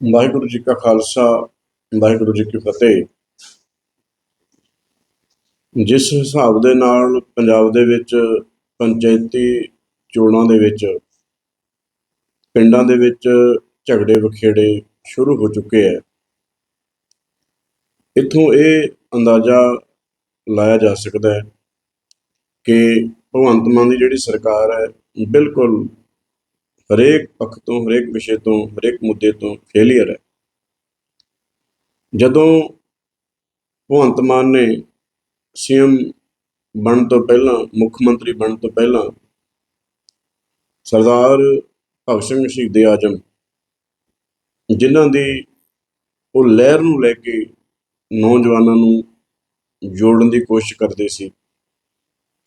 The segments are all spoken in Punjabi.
ਵਾਹਿਗੁਰੂ ਜੀ ਕਾ ਖਾਲਸਾ, ਵਾਹਿਗੁਰੂ ਜੀ ਕੀ ਫਤਿਹ। ਜਿਸ ਹਿਸਾਬ ਦੇ ਨਾਲ ਪੰਜਾਬ ਦੇ ਵਿੱਚ ਪੰਚਾਇਤੀ ਚੋਣਾਂ ਦੇ ਵਿੱਚ, ਪਿੰਡਾਂ ਦੇ ਵਿੱਚ ਝਗੜੇ ਵਖੇੜੇ ਸ਼ੁਰੂ ਹੋ ਚੁੱਕੇ ਹੈ। ਇੱਥੋਂ ਇਹ ਅੰਦਾਜ਼ਾ ਲਾਇਆ ਜਾ ਸਕਦਾ ਹੈ ਕਿ ਭਗਵੰਤ ਮਾਨ ਦੀ ਜਿਹੜੀ ਸਰਕਾਰ ਹੈ, ਬਿਲਕੁਲ ਹਰੇਕ ਪੱਖ ਤੋਂ, ਹਰੇਕ ਵਿਸ਼ੇ ਤੋਂ, ਹਰੇਕ ਮੁੱਦੇ ਤੋਂ ਫੇਲੀਅਰ ਹੈ। ਜਦੋਂ ਭਗਵੰਤ ਮਾਨ ਨੇ ਸੀਐਮ ਬਣਨ ਤੋਂ ਪਹਿਲਾਂ, ਮੁੱਖ ਮੰਤਰੀ ਬਣਨ ਤੋਂ ਪਹਿਲਾਂ ਸਰਦਾਰ ਭਗਤ ਸਿੰਘ ਸ਼ਹੀਦ ਆਜਮ, ਜਿਨ੍ਹਾਂ ਦੀ ਉਹ ਲਹਿਰ ਨੂੰ ਲੈ ਕੇ ਨੌਜਵਾਨਾਂ ਨੂੰ ਜੋੜਨ ਦੀ ਕੋਸ਼ਿਸ਼ ਕਰਦੇ ਸੀ,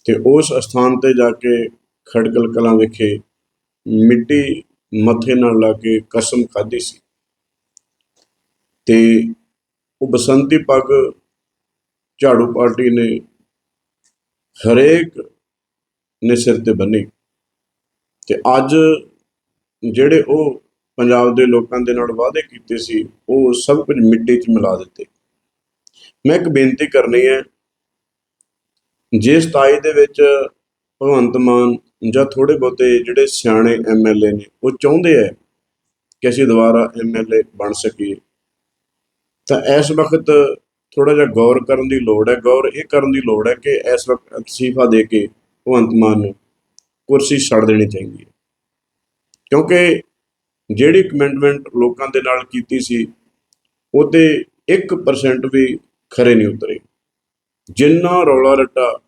ਤੇ ਉਸ ਸਥਾਨ ਤੇ ਜਾ ਕੇ ਖੜਕਲ ਕਲਾਂ ਵਿਖੇ ਮਿੱਟੀ ਮੱਥੇ ਨਾਲ ਲਾ ਕੇ ਕਸਮ ਖਾਧੀ ਸੀ। ਤੇ ਉਹ ਬਸੰਤੀ ਪੱਗ ਝਾੜੂ ਪਾਰਟੀ ਨੇ ਹਰੇਕ ਨੇ ਸਿਰ ਤੇ ਬੰਨੀ। ਤੇ ਅੱਜ ਜਿਹੜੇ ਉਹ ਪੰਜਾਬ ਦੇ ਲੋਕਾਂ ਦੇ ਨਾਲ ਵਾਅਦੇ ਕੀਤੇ ਸੀ, ਉਹ ਸਭ ਕੁਝ ਮਿੱਟੀ 'ਚ ਮਿਲਾ ਦਿੱਤੇ। ਮੈਂ ਇੱਕ ਬੇਨਤੀ ਕਰਨੀ ਹੈ, ਜੇ 27 ਦੇ ਵਿੱਚ ਭਗਵੰਤ ਮਾਨ ਜਾਂ ਥੋੜੇ ਬਹੁਤੇ ਜਿਹੜੇ ਸਿਆਣੇ ਐਮਐਲਏ ਨੇ, ਉਹ ਚਾਹੁੰਦੇ ਆ ਕਿ ਅਸੀਂ ਦੁਬਾਰਾ ਐਮਐਲਏ ਬਣ ਸਕੀਏ। ਤਾਂ ਇਸ ਵਕਤ ਥੋੜਾ ਜਿਹਾ ਗੌਰ ਕਰਨ ਦੀ ਲੋੜ ਹੈ, ਗੌਰ ਇਹ ਕਰਨ ਦੀ ਲੋੜ ਹੈ ਕਿ ਇਸ ਵਕਤ ਅਸਤੀਫਾ ਦੇ ਕੇ ਭਗਵੰਤ ਮਾਨ ਨੂੰ ਕੁਰਸੀ ਛੱਡ ਦੇਣੀ ਚਾਹੀਦੀ ਹੈ। ਕਿਉਂਕਿ ਜਿਹੜੀ ਕਮਿਟਮੈਂਟ ਲੋਕਾਂ ਦੇ ਨਾਲ ਕੀਤੀ ਸੀ ਉਹ ਤੇ 1% ਵੀ ਖਰੇ ਨਹੀਂ ਉਤਰੇ। ਜਿੰਨਾ ਰੌਲਾ ਰੱਟਾ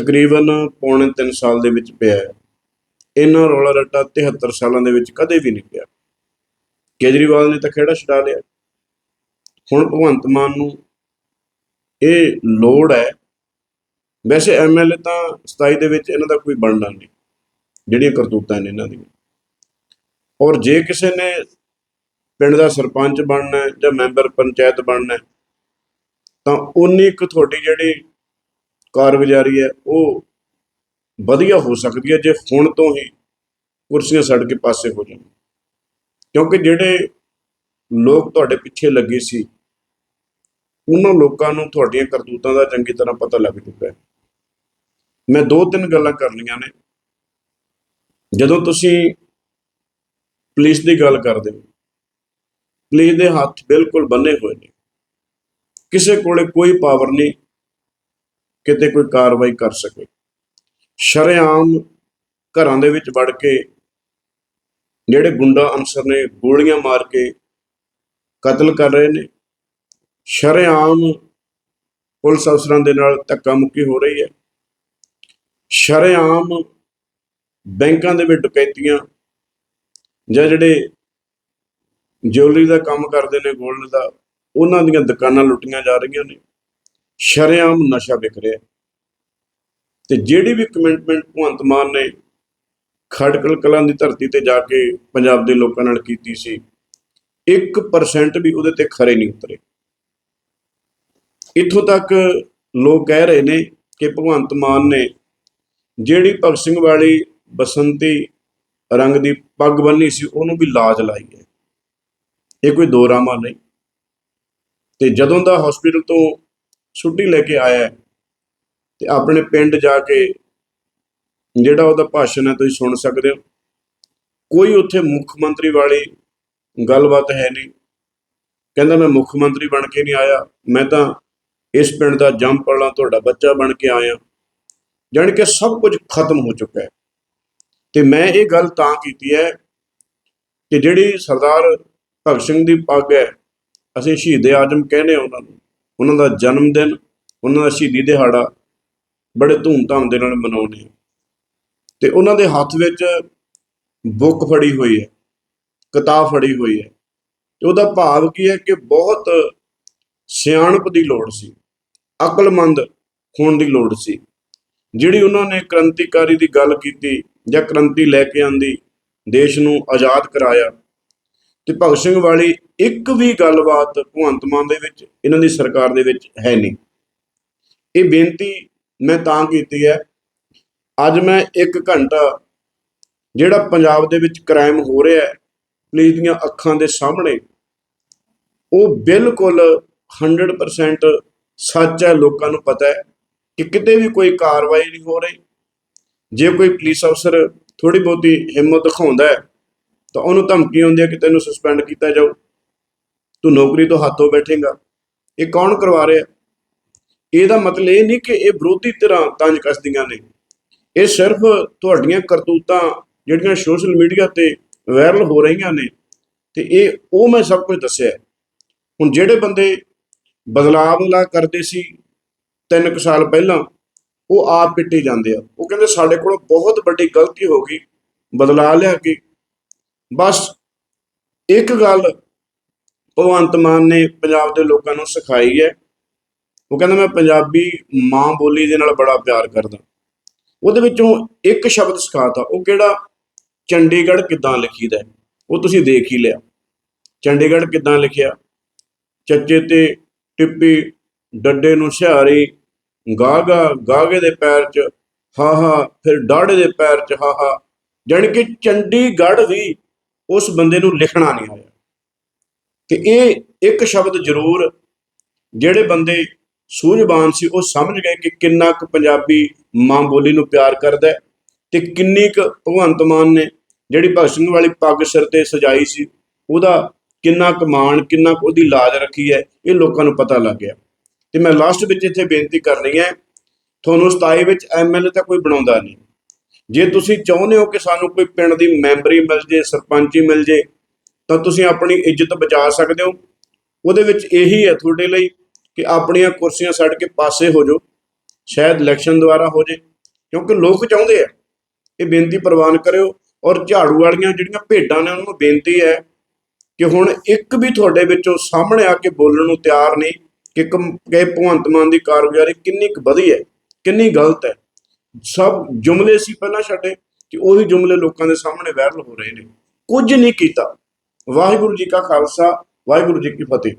ਤਕਰੀਬਨ ਪੌਣੇ 3 ਸਾਲ ਦੇ ਵਿੱਚ ਪਿਆ ਹੈ। ਇੰਨਾ ਰੌਲਾ ਰੱਟਾ 73 ਸਾਲਾਂ ਦੇ ਵਿੱਚ ਕਦੇ ਵੀ ਨਹੀਂ ਪਿਆ। ਕੇਜਰੀਵਾਲ ਨੇ ਤਾਂ ਖੇੜਾ ਛਡਾ ਲਿਆ। ਹੁਣ ਭਗਵੰਤ ਮਾਨ ਨੂੰ ਇਹ ਲੋੜ ਹੈ। ਵੈਸੇ ਐਮਐਲਏ ਤਾਂ 27 ਦੇ ਵਿੱਚ ਇਹਨਾਂ ਦਾ ਕੋਈ ਬਣਨਾ ਨਹੀਂ। ਜਿਹੜੀਆਂ ਕਰਤੂਤਾਂ ਨੇ ਇਹਨਾਂ ਦੀਆਂ। ਔਰ ਜੇ ਕਿਸੇ ਨੇ ਪਿੰਡ ਦਾ ਸਰਪੰਚ ਬਣਨਾ ਹੈ ਜਾਂ ਮੈਂਬਰ ਪੰਚਾਇਤ ਬਣਨਾ ਹੈ, ਤਾਂ ਉਨੀ ਕੁ ਤੁਹਾਡੀ ਜਿਹੜੀ ਕਾਰਗੁਜ਼ਾਰੀ ਹੈ, ਉਹ ਵਧੀਆ ਹੋ ਸਕਦੀ ਹੈ ਜੇ ਹੁਣ ਤੋਂ ਹੀ ਕੁਰਸੀਆਂ ਛੱਡ ਕੇ ਪਾਸੇ ਹੋ ਜਾਣ। ਕਿਉਂਕਿ ਜਿਹੜੇ ਲੋਕ ਤੁਹਾਡੇ ਪਿੱਛੇ ਲੱਗੇ ਸੀ, ਉਹਨਾਂ ਲੋਕਾਂ ਨੂੰ ਤੁਹਾਡੀਆਂ ਕਰਤੂਤਾਂ ਦਾ ਚੰਗੀ ਤਰ੍ਹਾਂ ਪਤਾ ਲੱਗ ਚੁੱਕਾ ਹੈ। ਮੈਂ ਦੋ ਤਿੰਨ ਗੱਲਾਂ ਕਰ ਕਰਨੀਆਂ ਨੇ। ਜਦੋਂ ਤੁਸੀਂ ਪੁਲਿਸ ਦੀ ਗੱਲ ਕਰਦੇ ਹੋ, ਪੁਲਿਸ ਦੇ ਹੱਥ ਬਿਲਕੁਲ ਬੰਨੇ ਹੋਏ ਨੇ। ਕਿਸੇ ਕੋਲੇ ਕੋਈ ਪਾਵਰ ਨਹੀਂ ਕਿਤੇ ਕੋਈ ਕਾਰਵਾਈ ਕਰ ਸਕੇ। ਸ਼ਰੇਆਮ ਘਰਾਂ ਦੇ ਵਿੱਚ ਵੜ ਕੇ ਜਿਹੜੇ ਗੁੰਡਾ ਅਨਸਰ ਨੇ ਗੋਲੀਆਂ ਮਾਰ ਕੇ ਕਤਲ ਕਰ ਰਹੇ ਨੇ। ਸ਼ਰੇਆਮ ਪੁਲਿਸ ਅਫਸਰਾਂ ਦੇ ਨਾਲ ਧੱਕਾ ਮੁੱਕੀ ਹੋ ਰਹੀ ਹੈ। ਸ਼ਰੇਆਮ ਬੈਂਕਾਂ ਦੇ ਵਿੱਚ ਡਕੈਤੀਆਂ ਜਾਂ ਜਿਹੜੇ ਜਿਊਲਰੀ ਦਾ ਕੰਮ ਕਰਦੇ ਨੇ ਗੋਲਡ ਦਾ, ਉਹਨਾਂ ਦੀਆਂ ਦੁਕਾਨਾਂ ਲੁੱਟੀਆਂ ਜਾ ਰਹੀਆਂ ਨੇ। ਸ਼ਰੇਆਮ ਨਸ਼ਾ ਵਿਕ ਰਿਹਾ ਤੇ ਜਿਹੜੀ ਵੀ ਕਮਿਟਮੈਂਟ ਭਗਵੰਤ ਮਾਨ ਨੇ ਖੜਕਲ ਕਲਾਂ ਦੀ ਧਰਤੀ ਤੇ ਜਾ ਕੇ ਪੰਜਾਬ ਦੇ ਲੋਕਾਂ ਨਾਲ ਕੀਤੀ ਸੀ 1% ਵੀ ਉਹਦੇ ਤੇ ਖਰੇ ਨਹੀਂ ਉਤਰੇ। ਇੱਥੋਂ ਤੱਕ ਲੋਕ ਕਹਿ ਰਹੇ ਨੇ ਕਿ ਭਗਵੰਤ ਮਾਨ ਨੇ ਜਿਹੜੀ ਭਗਤ ਸਿੰਘ ਵਾਲੀ ਬਸੰਤੀ ਰੰਗ ਦੀ ਪੱਗ ਬੰਨੀ ਸੀ, ਉਹਨੂੰ ਵੀ ਲਾਜ ਲਾਈ ਹੈ। ਇਹ ਕੋਈ ਦੋਰਾਮਾ ਨਹੀਂ। ਤੇ ਜਦੋਂ ਦਾ ਹਸਪੀਟਲ ਤੋਂ ਛੁੱਟੀ ਲੈ ਕੇ ਆਇਆ ਹੈ, ਤੇ ਆਪਣੇ ਪਿੰਡ ਜਾ ਕੇ ਜਿਹੜਾ ਉਹਦਾ ਭਾਸ਼ਣ ਹੈ ਤੁਸੀਂ ਸੁਣ ਸਕਦੇ ਹੋ। ਕੋਈ ਉੱਥੇ ਮੁੱਖ ਮੰਤਰੀ ਵਾਲੀ ਗੱਲਬਾਤ ਹੈ ਨਹੀਂ। ਕਹਿੰਦਾ ਮੈਂ ਮੁੱਖ ਮੰਤਰੀ ਬਣ ਕੇ ਨਹੀਂ ਆਇਆ। ਮੈਂ ਤਾਂ ਇਸ ਪਿੰਡ ਦਾ ਜੰਮਪਲਾ ਤੁਹਾਡਾ ਬੱਚਾ ਬਣ ਕੇ ਆਇਆ। ਜਾਣੀ ਕਿ ਸਭ ਕੁਝ ਖਤਮ ਹੋ ਚੁੱਕਾ ਹੈ। ਤੇ ਮੈਂ ਇਹ ਗੱਲ ਤਾਂ ਕੀਤੀ ਹੈ ਕਿ ਜਿਹੜੀ ਸਰਦਾਰ ਭਗਤ ਸਿੰਘ ਦੀ ਪੱਗ ਹੈ ਅਸੀਂ ਸ਼ਹੀਦ ਆਜਮ ਕਹਿੰਦੇ ਹਾਂ ਉਹਨਾਂ ਨੂੰ। ਉਹਨਾਂ ਦਾ ਜਨਮ ਦਿਨ, ਉਹਨਾਂ ਦਾ ਸ਼ਹੀਦੀ ਦਿਹਾੜਾ ਬੜੇ ਧੂਮਧਾਮ ਦੇ ਨਾਲ ਮਨਾਉਂਦੇ ਹਾਂ। ਤੇ ਉਹਨਾਂ ਦੇ ਹੱਥ ਵਿੱਚ ਬੁੱਕ ਫੜੀ ਹੋਈ ਹੈ, ਕਿਤਾਬ ਫੜੀ ਹੋਈ ਹੈ। ਤੇ ਉਹਦਾ ਭਾਵ ਕੀ ਹੈ ਕਿ ਬਹੁਤ ਸਿਆਣਪ ਦੀ ਲੋੜ ਸੀ, ਅਕਲਮੰਦ ਹੋਣ ਦੀ ਲੋੜ ਸੀ। ਜਿਹੜੀ ਉਹਨਾਂ ਨੇ ਕ੍ਰਾਂਤੀਕਾਰੀ ਦੀ ਗੱਲ ਕੀਤੀ ਜਾਂ ਕ੍ਰਾਂਤੀ ਲੈ ਕੇ ਆਂਦੀ, ਦੇਸ਼ ਨੂੰ ਆਜ਼ਾਦ ਕਰਾਇਆ ਤੇ ਭਗਤ ਸਿੰਘ ਵਾਲੀ ਇੱਕ ਵੀ ਗੱਲਬਾਤ ਭਗਵੰਤ ਮਾਨ ਦੇ ਵਿੱਚ, ਇਹਨਾਂ ਦੀ ਸਰਕਾਰ ਦੇ ਵਿੱਚ ਹੈ ਨਹੀਂ। ਇਹ ਬੇਨਤੀ ਮੈਂ ਤਾਂ ਕੀਤੀ ਹੈ, ਅੱਜ ਮੈਂ 1 ਘੰਟਾ ਜਿਹੜਾ ਪੰਜਾਬ ਦੇ ਵਿੱਚ ਕ੍ਰਾਈਮ ਹੋ ਰਿਹਾ ਹੈ, ਪੁਲਿਸ ਦੀਆਂ ਅੱਖਾਂ ਦੇ ਸਾਹਮਣੇ, ਉਹ ਬਿਲਕੁਲ 100% ਸੱਚ ਹੈ, ਲੋਕਾਂ ਨੂੰ ਪਤਾ ਹੈ ਕਿ ਕਿਤੇ ਵੀ ਕੋਈ ਕਾਰਵਾਈ ਨਹੀਂ ਹੋ ਰਹੀ। ਜੇ ਕੋਈ ਪੁਲਿਸ ਅਫਸਰ ਥੋੜੀ ਬਹੁਤੀ ਹਿੰਮਤ ਦਿਖਾਉਂਦਾ ਹੈ ਤਾਂ ਉਹਨੂੰ ਧਮਕੀ ਆਉਂਦੀ ਹੈ ਕਿ ਤੈਨੂੰ ਸਸਪੈਂਡ ਕੀਤਾ ਜਾਊ। ਤੂੰ ਨੌਕਰੀ ਤੋਂ ਹੱਥੋਂ ਬੈਠੇਗਾ। ਇਹ ਕੌਣ ਕਰਵਾ ਰਿਹਾ? ਇਹਦਾ ਮਤਲਬ ਇਹ ਨਹੀਂ ਕਿ ਇਹ ਵਿਰੋਧੀ ਧਿਰਾਂ ਤੰਜ ਕੱਸਦੀਆਂ ਨੇ। ਇਹ ਸਿਰਫ ਤੁਹਾਡੀਆਂ ਕਰਤੂਤਾਂ ਜਿਹੜੀਆਂ ਸੋਸ਼ਲ ਮੀਡੀਆ ਤੇ ਵਾਇਰਲ ਹੋ ਰਹੀਆਂ ਨੇ। ਤੇ ਇਹ, ਉਹ ਮੈਂ ਸਭ ਕੁਝ ਦੱਸਿਆ। ਹੁਣ ਜਿਹੜੇ ਬੰਦੇ ਬਦਲਾਅ ਬਦਲਾਅ ਕਰਦੇ ਸੀ ਤਿੰਨ ਕੁ ਸਾਲ ਪਹਿਲਾਂ, ਉਹ ਆਪ ਪਿੱਟੇ ਜਾਂਦੇ ਆ। ਉਹ ਕਹਿੰਦੇ ਸਾਡੇ ਕੋਲ ਬਹੁਤ ਵੱਡੀ ਗਲਤੀ ਹੋ ਗਈ। ਬਦਲਾ ਲਿਆ ਕੇ ਬਸ ਇੱਕ ਗੱਲ ਭਗਵੰਤ ਮਾਨ ਨੇ ਪੰਜਾਬ ਦੇ ਲੋਕਾਂ ਨੂੰ ਸਿਖਾਈ ਹੈ। ਉਹ ਕਹਿੰਦਾ, ਮੈਂ ਪੰਜਾਬੀ ਮਾਂ ਬੋਲੀ ਦੇ ਨਾਲ ਬੜਾ ਪਿਆਰ ਕਰਦਾ। ਉਹਦੇ ਵਿੱਚੋਂ ਇੱਕ ਸ਼ਬਦ ਸਿਖਾਤਾ। ਉਹ ਕਿਹੜਾ? ਚੰਡੀਗੜ੍ਹ ਕਿੱਦਾਂ ਲਿਖੀਦਾ ਹੈ? ਉਹ ਤੁਸੀਂ ਦੇਖ ਹੀ ਲਿਆ। ਚੰਡੀਗੜ੍ਹ ਕਿੱਦਾਂ ਲਿਖਿਆ? ਚੱਚੇ ਤੇ ਟਿੱਪੀ, ਡੱਡੇ ਨੂੰ ਸਿਹਾਰੀ, ਗਾਗਾ, ਗਾਗੇ ਦੇ ਪੈਰ 'ਚ ਹਾਹਾ ਫਿਰ ਡਾੜੇ ਦੇ ਪੈਰ 'ਚ ਹਾਹਾ ਹਾ। ਜਾਣੀ ਕਿ ਚੰਡੀਗੜ੍ਹ ਵੀ ਉਸ ਬੰਦੇ ਨੂੰ ਲਿਖਣਾ ਨਹੀਂ ਆਇਆ। ਤੇ ਇਹ ਇੱਕ ਸ਼ਬਦ ਜ਼ਰੂਰ ਜਿਹੜੇ ਬੰਦੇ ਸੂਝਵਾਨ ਸੀ, ਉਹ ਸਮਝ ਗਏ ਕਿ ਕਿੰਨਾ ਕੁ ਪੰਜਾਬੀ ਮਾਂ ਬੋਲੀ ਨੂੰ ਪਿਆਰ ਕਰਦਾ ਹੈ ਤੇ ਕਿੰਨੀ ਕੁ ਭਗਵੰਤ ਮਾਨ ਨੇ ਜਿਹੜੀ ਭਗਤ ਸਿੰਘ ਵਾਲੀ ਪੱਗ ਸਿਰ ਤੇ ਸਜਾਈ ਸੀ, ਉਹਦਾ ਕਿੰਨਾ ਕੁ ਮਾਣ, ਕਿੰਨਾ ਕੁ ਉਹਦੀ ਲਾਜ ਰੱਖੀ ਹੈ, ਇਹ ਲੋਕਾਂ ਨੂੰ ਪਤਾ ਲੱਗ ਗਿਆ। ਤੇ ਮੈਂ ਲਾਸਟ ਵਿੱਚ ਇੱਥੇ ਬੇਨਤੀ ਕਰਨੀ ਹੈ, ਤੁਹਾਨੂੰ 27 ਵਿੱਚ ਐਮਐਲਏ ਤਾਂ ਕੋਈ ਬਣਾਉਂਦਾ ਨਹੀਂ। ਜੇ ਤੁਸੀਂ ਚਾਹੁੰਦੇ ਹੋ ਕਿ ਸਾਨੂੰ ਕੋਈ ਪਿੰਡ ਦੀ ਮੈਂਬਰੀ ਮਿਲ ਜੇ, ਸਰਪੰਚੀ ਮਿਲ ਜੇ, ਤਾਂ ਤੁਸੀਂ ਆਪਣੀ ਇੱਜ਼ਤ ਬਚਾ ਸਕਦੇ ਹੋ। ਉਹਦੇ ਵਿੱਚ ਇਹੀ ਹੈ ਤੁਹਾਡੇ ਲਈ ਕਿ ਆਪਣੀਆਂ ਕੁਰਸੀਆਂ ਛੱਡ ਕੇ ਪਾਸੇ ਹੋ ਜਾਓ। ਸ਼ਾਇਦ ਇਲੈਕਸ਼ਨ ਦੁਆਰਾ ਹੋ ਜੇ। ਕਿਉਂਕਿ ਲੋਕ ਚਾਹੁੰਦੇ ਆ, ਇਹ ਬੇਨਤੀ ਪ੍ਰਵਾਨ ਕਰਿਓ। ਔਰ ਝਾੜੂ ਵਾਲੀਆਂ ਜਿਹੜੀਆਂ ਭੇਡਾਂ ਨੇ, ਉਹਨਾਂ ਨੂੰ ਬੇਨਤੀ ਹੈ ਕਿ ਹੁਣ ਇੱਕ ਵੀ ਤੁਹਾਡੇ ਵਿੱਚੋਂ ਸਾਹਮਣੇ ਆ ਕੇ ਬੋਲਣ ਨੂੰ ਤਿਆਰ ਨਹੀਂ ਕਿ ਕਮ- ਕਿ ਭਗਵੰਤ ਮਾਨ ਦੀ ਕਾਰਗੁਜ਼ਾਰੀ ਕਿੰਨੀ ਕੁ ਵਧੀ ਹੈ, ਕਿੰਨੀ ਗਲਤ ਹੈ। ਸਭ ਜੁਮਲੇ ਸੀ ਪਹਿਲਾਂ ਛੱਡੇ ਕਿ ਉਹੀ ਜੁਮਲੇ ਲੋਕਾਂ ਦੇ ਸਾਹਮਣੇ ਵਾਇਰਲ ਹੋ ਰਹੇ ਨੇ। ਕੁਝ ਨਹੀਂ ਕੀਤਾ। ਵਾਹਿਗੁਰੂ ਜੀ ਕਾ ਖਾਲਸਾ, ਵਾਹਿਗੁਰੂ ਜੀ ਕੀ ਫਤਿਹ।